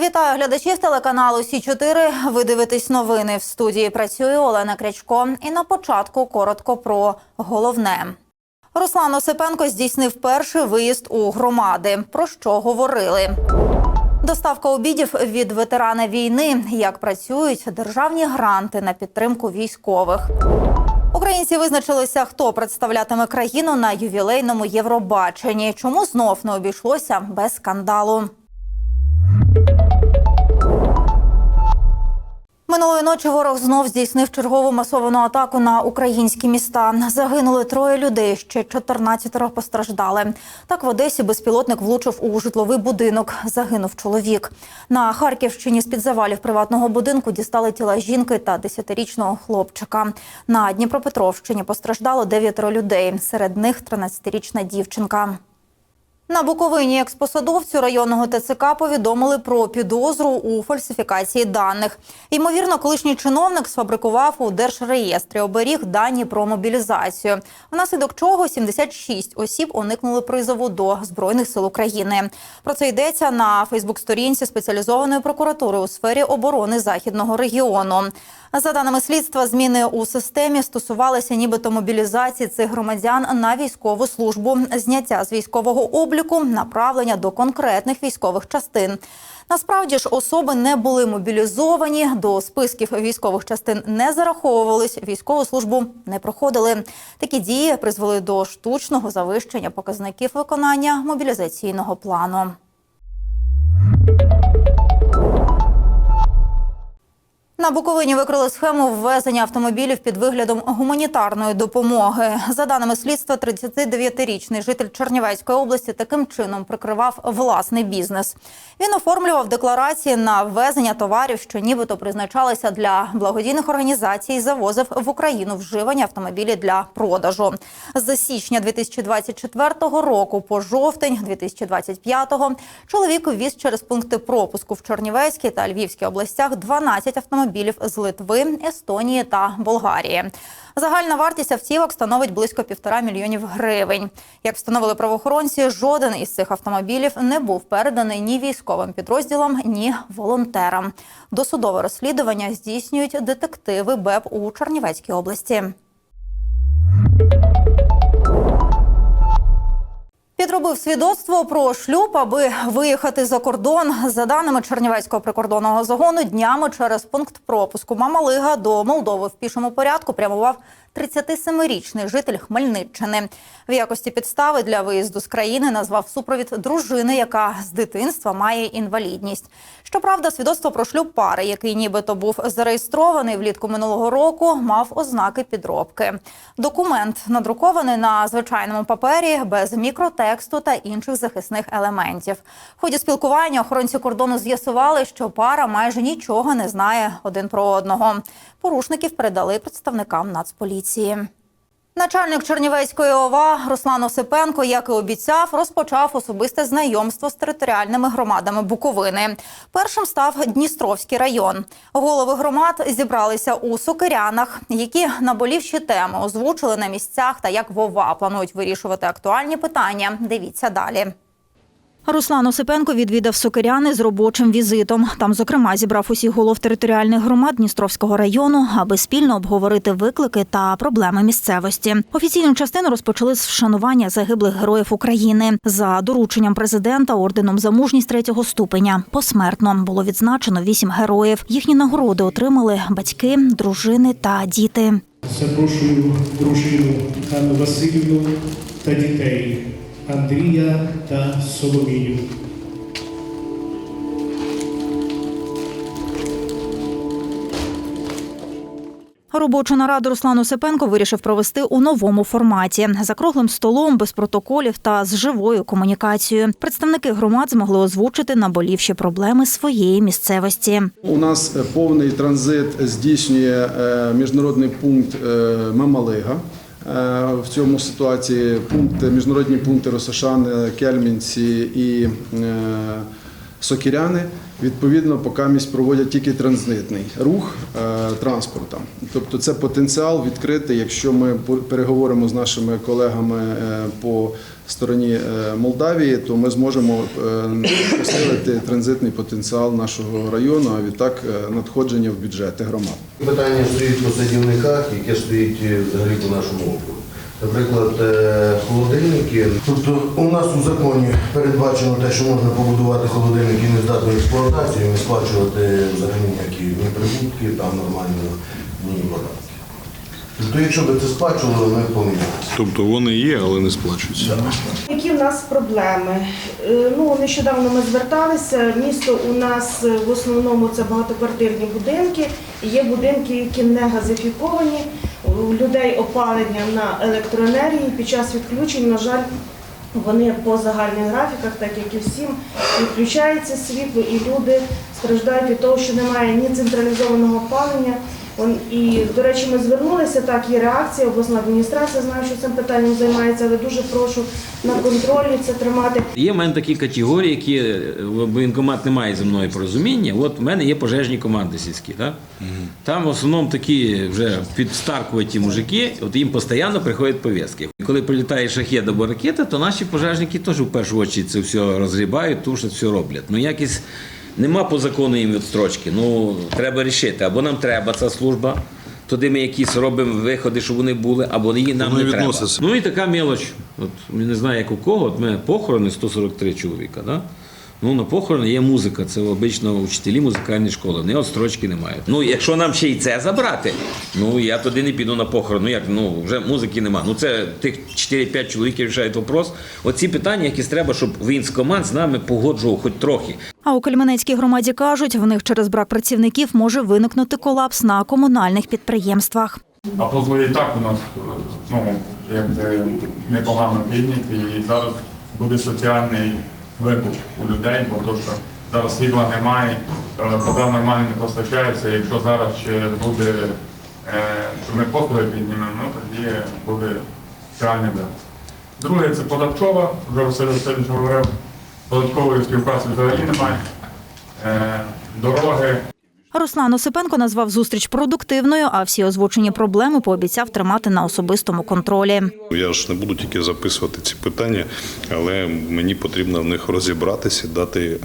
Вітаю глядачів телеканалу Сі 4 Ви дивитесь новини в студії. Працює Олена Крячко. І на початку коротко про головне. Руслан Осипенко здійснив перший виїзд у громади. Про що говорили? Доставка обідів від ветерана війни. Як працюють державні гранти на підтримку військових. Українці визначилися, хто представлятиме країну на ювілейному Євробаченні. Чому знов не обійшлося без скандалу? Минулої ночі ворог знов здійснив чергову масовану атаку на українські міста. Загинули троє людей, ще 14 постраждали. Так в Одесі безпілотник влучив у житловий будинок. Загинув чоловік. На Харківщині з під завалів приватного будинку дістали тіла жінки та 10-річного хлопчика. На Дніпропетровщині постраждало дев'ятеро людей. Серед них 13-річна дівчинка. На Буковині експосадовцю районного ТЦК повідомили про підозру у фальсифікації даних. Ймовірно, колишній чиновник сфабрикував у держреєстрі оберіг дані про мобілізацію, внаслідок чого 76 осіб уникнули призову до збройних сил України. Про це йдеться на Фейсбук-сторінці спеціалізованої прокуратури у сфері оборони західного регіону. За даними слідства, зміни у системі стосувалися нібито мобілізації цих громадян на військову службу, зняття з військового обліку, направлення до конкретних військових частин. Насправді ж особи не були мобілізовані, до списків військових частин не зараховувались, військову службу не проходили. Такі дії призвели до штучного завищення показників виконання мобілізаційного плану. На Буковині викрили схему ввезення автомобілів під виглядом гуманітарної допомоги. За даними слідства, 39-річний житель Чернівецької області таким чином прикривав власний бізнес. Він оформлював декларації на ввезення товарів, що нібито призначалися для благодійних організацій, завозив в Україну вживані автомобілі для продажу. З січня 2024 року по жовтень 2025 чоловік ввіз через пункти пропуску в Чернівецькій та Львівській областях 12 автомобілів з Литви, Естонії та Болгарії. Загальна вартість автівок становить близько півтора мільйонів гривень. Як встановили правоохоронці, жоден із цих автомобілів не був переданий ні військовим підрозділам, ні волонтерам. Досудове розслідування здійснюють детективи БЕП у Чернівецькій області. Підробив свідоцтво про шлюб, аби виїхати за кордон. За даними Чернівецького прикордонного загону, днями через пункт пропуску Мамалига до Молдови в пішому порядку прямував 37-річний житель Хмельниччини. В якості підстави для виїзду з країни назвав супровід дружини, яка з дитинства має інвалідність. Щоправда, свідоцтво про шлюб пари, який нібито був зареєстрований влітку минулого року, мав ознаки підробки. Документ надрукований на звичайному папері без мікротексту та інших захисних елементів. В ході спілкування охоронці кордону з'ясували, що пара майже нічого не знає один про одного. Порушників передали представникам Нацполіції. Начальник Чернівецької ОВА Руслан Осипенко, як і обіцяв, розпочав особисте знайомство з територіальними громадами Буковини. Першим став Дністровський район. Голови громад зібралися у Сокирянах, які наболівші теми озвучили на місцях та як в ОВА планують вирішувати актуальні питання. Дивіться далі. Руслан Осипенко відвідав Сокиряни з робочим візитом. Там, зокрема, зібрав усіх голов територіальних громад Дністровського району, аби спільно обговорити виклики та проблеми місцевості. Офіційну частину розпочали з вшанування загиблих героїв України за дорученням президента орденом за мужність третього ступеня. Посмертно було відзначено вісім героїв. Їхні нагороди отримали батьки, дружини та діти. Запрошую дружину Анну Васильівну та дітей Андрія та Соломію. Робочу нараду Руслан Осипенко вирішив провести у новому форматі за круглим столом, без протоколів та з живою комунікацією. Представники громад змогли озвучити наболівші проблеми своєї місцевості. У нас е, повний транзит здійснює е, міжнародний пункт е, Мамалига. Е, В цьому ситуації пункти, міжнародні пункти Росошан, Кельмінці і е, Сокіряни відповідно покамість проводять тільки транзитний рух е, транспортом. Тобто це потенціал відкритий, якщо ми переговоримо з нашими колегами е, по стороні е, Молдавії, то ми зможемо посилити транзитний потенціал нашого району, а відтак надходження в бюджети громад. Питання стоїть по садівниках, яке стоїть взагалі по нашому округу. Наприклад, е, холодильники. Тобто у нас у законі передбачено те, що можна побудувати холодильники не нездатної експлуатації, не сплачувати взагалі ніякі ні прибутки, там нормально, ні податки. Тобто, якщо би це сплачували, ми поміняли. Тобто вони є, але не сплачуються. Які в нас проблеми? Е, Ну, нещодавно ми зверталися. Місто у нас е, в основному це багатоквартирні будинки. Є будинки, які не газифіковані. У людей опалення на електроенергії. Під час відключень, на жаль, вони по загальних графіках, так як і всім, відключається світло, і люди страждають від того, що немає ні централізованого опалення. Он- І, до речі, ми звернулися, так, є реакція, обласна адміністрація знає, що цим питанням займається, але дуже прошу на контролі це тримати. Є в мене такі категорії, які е, воєнкомат не має зі мною порозуміння. От в мене є пожежні команди сільські. Да? Там в основному такі вже підстаркуваті мужики, от їм постійно приходять повістки. Коли прилітає шахет або ракета, то наші пожежники теж в першу чергу це все розгрібають, тому що все роблять. Ну якось нема по закону їм відстрочки. Ну треба рішити. Або нам треба ця служба. Туди ми якісь робимо виходи, щоб вони були, або її нам Вони не треба. відносяться. Ну і така мелоч. От я не знаю, як у кого. От ми похорони 143 чоловіка. Да? Ну, на похорони є музика, це обично учителі музикальної школи. Не строчки немає. Ну, якщо нам ще й це забрати, ну я туди не піду на похорон. Ну як ну вже музики нема. Ну це тих 4-5 чоловіків рішають вопрос. Оці питання, якісь треба, щоб воєнськомат з нами погоджував хоч трохи. А у Кельменецькій громаді кажуть, в них через брак працівників може виникнути колапс на комунальних підприємствах. А позови і так у нас ну, якби непогано підняті, і зараз буде соціальний викуп у людей, бо то, що зараз світла немає, е, вода нормально не постачається. Якщо зараз ще буде, е, що ми послуги піднімемо, ну тоді буде реальний викуп. Друге, це податкова, вже Василь Васильович говорив, податкової співпраці взагалі немає. Е, Дороги, Руслан Осипенко назвав зустріч продуктивною, а всі озвучені проблеми пообіцяв тримати на особистому контролі. Я ж не буду тільки записувати ці питання, але мені потрібно в них розібратися, дати е,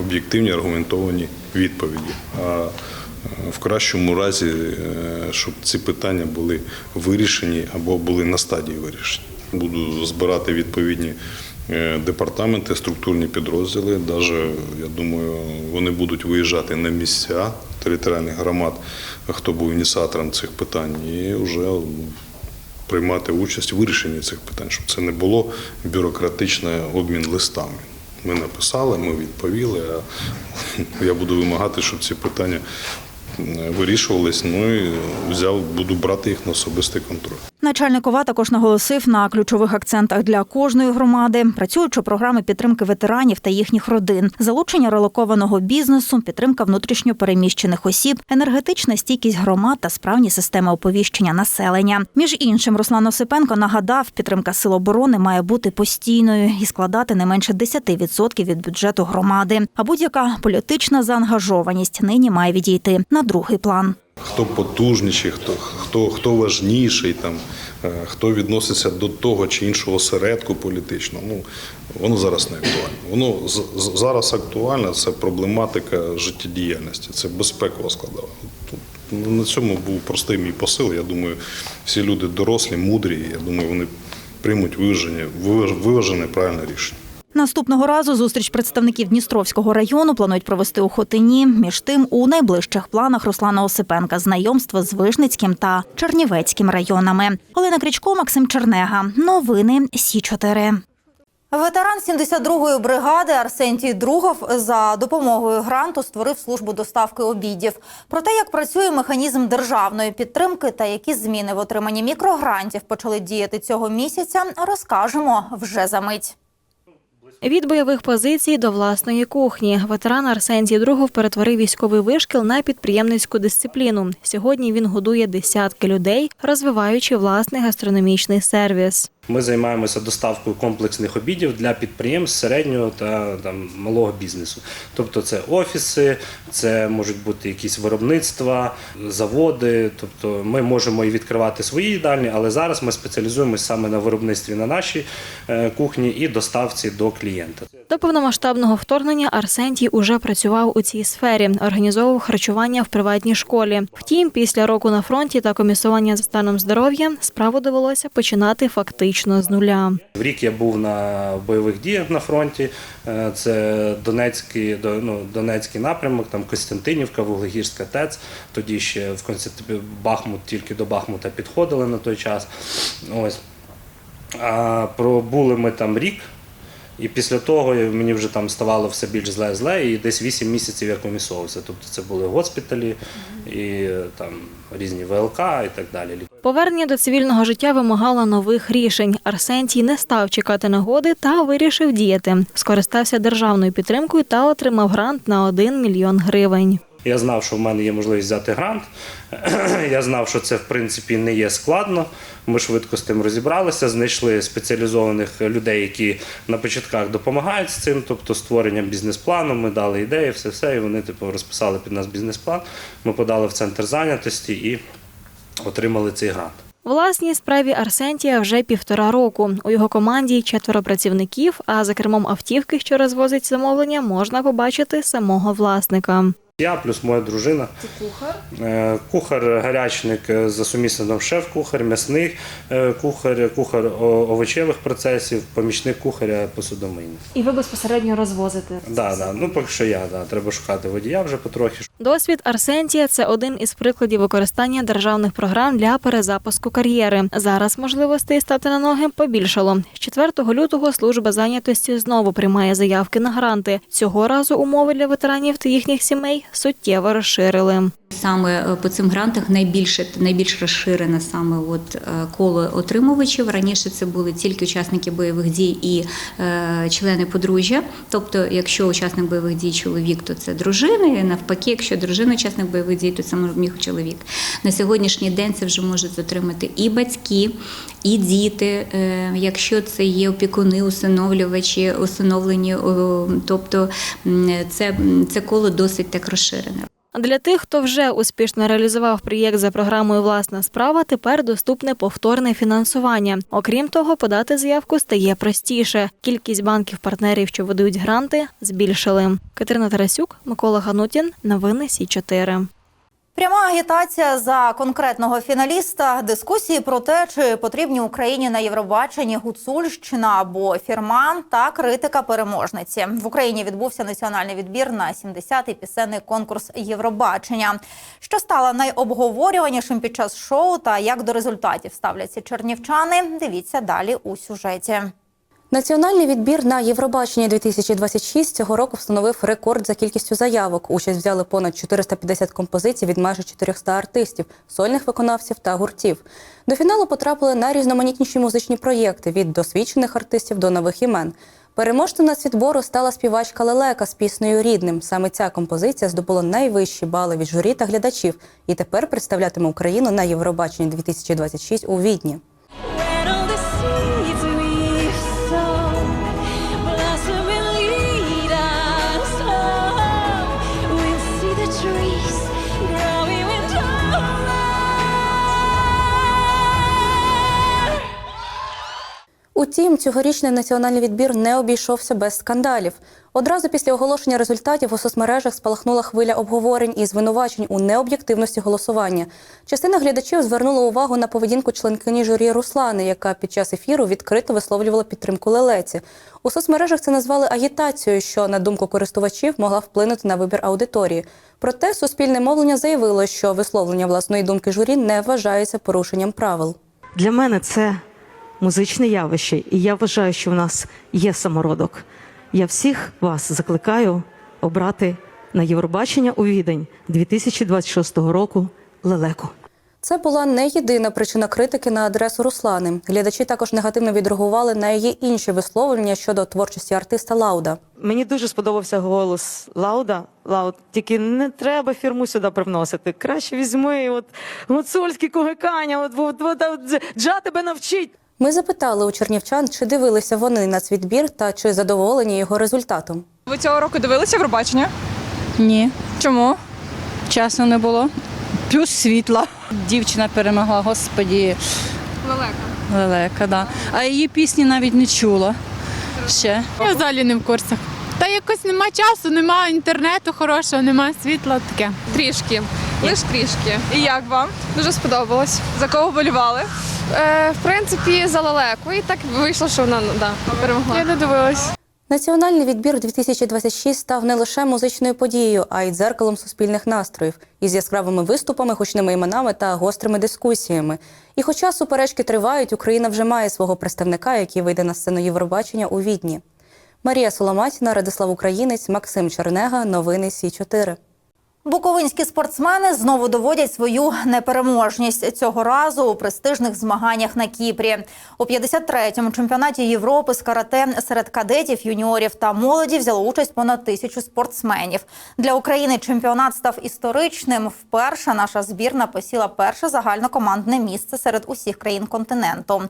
об'єктивні аргументовані відповіді. А е, в кращому разі, е, щоб ці питання були вирішені або були на стадії вирішення. Буду збирати відповідні департаменти, структурні підрозділи. Даже, я думаю, вони будуть виїжджати на місця територіальних громад, хто був ініціатором цих питань, і вже приймати участь у вирішенні цих питань, щоб це не було бюрократичний обмін листами. Ми написали, ми відповіли. А я буду вимагати, щоб ці питання вирішувались. Ну і взяв, буду брати їх на особистий контроль. Начальник ОВА також наголосив на ключових акцентах для кожної громади, працюючи програми підтримки ветеранів та їхніх родин, залучення релокованого бізнесу, підтримка внутрішньо переміщених осіб, енергетична стійкість громад та справні системи оповіщення населення. Між іншим, Руслан Осипенко нагадав, підтримка сил оборони має бути постійною і складати не менше 10% від бюджету громади. А будь-яка політична заангажованість нині має відійти другий план. Хто потужніший, хто, хто, хто важніший, там, е, хто відноситься до того чи іншого осередку політичного, ну, воно зараз не актуально. Воно зараз актуально, це проблематика життєдіяльності, це безпекова складова. Тут, На цьому був простий мій посил. Я думаю, всі люди дорослі, мудрі, я думаю, вони приймуть виважене, виваж- виважене правильне рішення. Наступного разу зустріч представників Дністровського району планують провести у Хотині. Між тим, у найближчих планах Руслана Осипенка знайомство з Вижницьким та Чернівецьким районами. Олена Крічко, Максим Чернега. Новини Сі 4 Ветеран 72-ї бригади Арсентій Другов за допомогою гранту створив службу доставки обідів. Про те, як працює механізм державної підтримки та які зміни в отриманні мікрогрантів почали діяти цього місяця, розкажемо вже за мить. Від бойових позицій до власної кухні ветеран Арсентій Другов перетворив військовий вишкіл на підприємницьку дисципліну. Сьогодні він годує десятки людей, розвиваючи власний гастрономічний сервіс. Ми займаємося доставкою комплексних обідів для підприємств середнього та там, малого бізнесу. Тобто це офіси, це можуть бути якісь виробництва, заводи. Тобто ми можемо і відкривати свої їдальні, але зараз ми спеціалізуємося саме на виробництві на нашій е, кухні і доставці до клієнта. До повномасштабного вторгнення Арсентій уже працював у цій сфері, організовував харчування в приватній школі. Втім, після року на фронті та комісування за станом здоров'я справу довелося починати фактично з нуля. Рік я був на бойових діях на фронті. Е, Це Донецький, ну, Донецький напрямок, там Костянтинівка, Вуглегірська ТЕЦ. Тоді ще в концепті Бахмут тільки до Бахмута підходили на той час. Ось. А пробули ми там рік. І після того мені вже там ставало все більш зле-зле, і десь 8 місяців я комісовувався. Тобто це були госпіталі і е, там різні ВЛК і так далі. Повернення до цивільного життя вимагало нових рішень. Арсентій не став чекати нагоди та вирішив діяти. Скористався державною підтримкою та отримав грант на 1 мільйон гривень. Я знав, що в мене є можливість взяти грант. Я знав, що це в принципі не є складно. Ми швидко з тим розібралися, знайшли спеціалізованих людей, які на початках допомагають з цим, тобто створенням бізнес-плану. Ми дали ідеї, все все, і вони типу розписали під нас бізнес-план. Ми подали в центр зайнятості і отримали цей грант. Власній справі Арсентія вже півтора року. У його команді четверо працівників, а за кермом автівки, що розвозить замовлення, можна побачити самого власника. Я плюс моя дружина. Це кухар? Кухар, гарячник е, за сумісництвом шеф-кухар, м'ясний е, кухар, кухар овочевих процесів, помічник кухаря посудомийний. І ви безпосередньо розвозите. Да, да. Ну поки що я, да. треба шукати водія вже потрохи. Досвід Арсентія це один із прикладів використання державних програм для перезапуску кар'єри. Зараз можливостей стати на ноги побільшало. З 4 лютого служба зайнятості знову приймає заявки на гранти. Цього разу умови для ветеранів та їхніх сімей суттєво розширили. Саме е, по цим грантах найбільше найбільш розширене саме от е, коло отримувачів. Раніше це були тільки учасники бойових дій і е, члени подружжя. Тобто, якщо учасник бойових дій чоловік, то це дружина. І навпаки, якщо дружина учасник бойових дій, то це міг чоловік. На сьогоднішній день це вже можуть отримати і батьки, і діти. Е, якщо це є опікуни, усиновлювачі, усиновлені, тобто це, це коло досить так розширене. Для тих, хто вже успішно реалізував проєкт за програмою Власна справа, тепер доступне повторне фінансування. Окрім того, подати заявку стає простіше. Кількість банків-партнерів, що видають гранти, збільшили. Катерина Тарасюк, Микола Ганутін. Новини Сі 4 Пряма агітація за конкретного фіналіста, дискусії про те, чи потрібні Україні на Євробаченні Гуцульщина або Фірман та критика переможниці. В Україні відбувся національний відбір на 70-й пісенний конкурс Євробачення. Що стало найобговорюванішим під час шоу та як до результатів ставляться чернівчани? Дивіться далі у сюжеті. Національний відбір на Євробачення 2026 цього року встановив рекорд за кількістю заявок. Участь взяли понад 450 композицій від майже 400 артистів, сольних виконавців та гуртів. До фіналу потрапили найрізноманітніші музичні проєкти від досвідчених артистів до нових імен. Переможцем нацвідбору стала співачка Лелека з піснею Рідним. Саме ця композиція здобула найвищі бали від журі та глядачів і тепер представлятиме Україну на Євробаченні 2026 у Відні. Утім, цьогорічний національний відбір не обійшовся без скандалів. Одразу після оголошення результатів у соцмережах спалахнула хвиля обговорень і звинувачень у необ'єктивності голосування. Частина глядачів звернула увагу на поведінку членкині журі Руслани, яка під час ефіру відкрито висловлювала підтримку лелеці. У соцмережах це назвали агітацією, що, на думку користувачів, могла вплинути на вибір аудиторії. Проте суспільне мовлення заявило, що висловлення власної думки журі не вважається порушенням правил. Для мене це музичне явище, і я вважаю, що в нас є самородок. Я всіх вас закликаю обрати на Євробачення у відень 2026 року лелеку. Це була не єдина причина критики на адресу Руслани. Глядачі також негативно відреагували на її інші висловлення щодо творчості артиста Лауда. Мені дуже сподобався голос Лауда. Лауд, тільки не треба фірму сюди привносити. Краще візьми от гуцульські когикання, от, от, от, от, джа тебе навчить. Ми запитали у чернівчан, чи дивилися вони на цвітбір та чи задоволені його результатом. Ви цього року дивилися Євробачення? Ні, Чому? часу не було. Плюс світла. Дівчина перемогла, господі, Лелека. лелека, да. А її пісні навіть не чула. Ще. Я взагалі не в курсах. Та якось нема часу, нема інтернету хорошого, нема світла таке. Трішки, лиш трішки. І як вам? Дуже сподобалось. За кого болівали? Е, в принципі, за лелеку. І так вийшло, що вона да, перемогла. Я не дивилась. Національний відбір 2026 став не лише музичною подією, а й дзеркалом суспільних настроїв із яскравими виступами, гучними іменами та гострими дискусіями. І хоча суперечки тривають, Україна вже має свого представника, який вийде на сцену Євробачення у Відні. Марія Соломатіна, Радислав Українець, Максим Чернега. Новини Сі 4 Буковинські спортсмени знову доводять свою непереможність цього разу у престижних змаганнях на Кіпрі. У 53-му чемпіонаті Європи з карате серед кадетів, юніорів та молоді взяло участь понад тисячу спортсменів. Для України чемпіонат став історичним. Вперше наша збірна посіла перше загальнокомандне місце серед усіх країн континенту.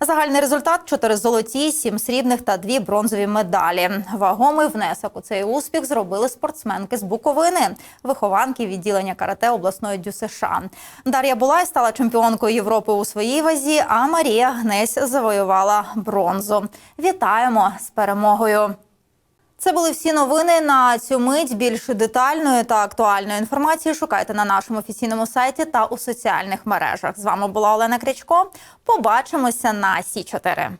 Загальний результат: чотири золоті, сім срібних та дві бронзові медалі. Вагомий внесок у цей успіх зробили спортсменки з Буковини, вихованки відділення карате обласної ДЮСШ. Дар'я Булай стала чемпіонкою Європи у своїй вазі, а Марія Гнесь завоювала бронзу. Вітаємо з перемогою! Це були всі новини на цю мить. Більш детальної та актуальної інформації шукайте на нашому офіційному сайті та у соціальних мережах. З вами була Олена Крячко. Побачимося на Сі 4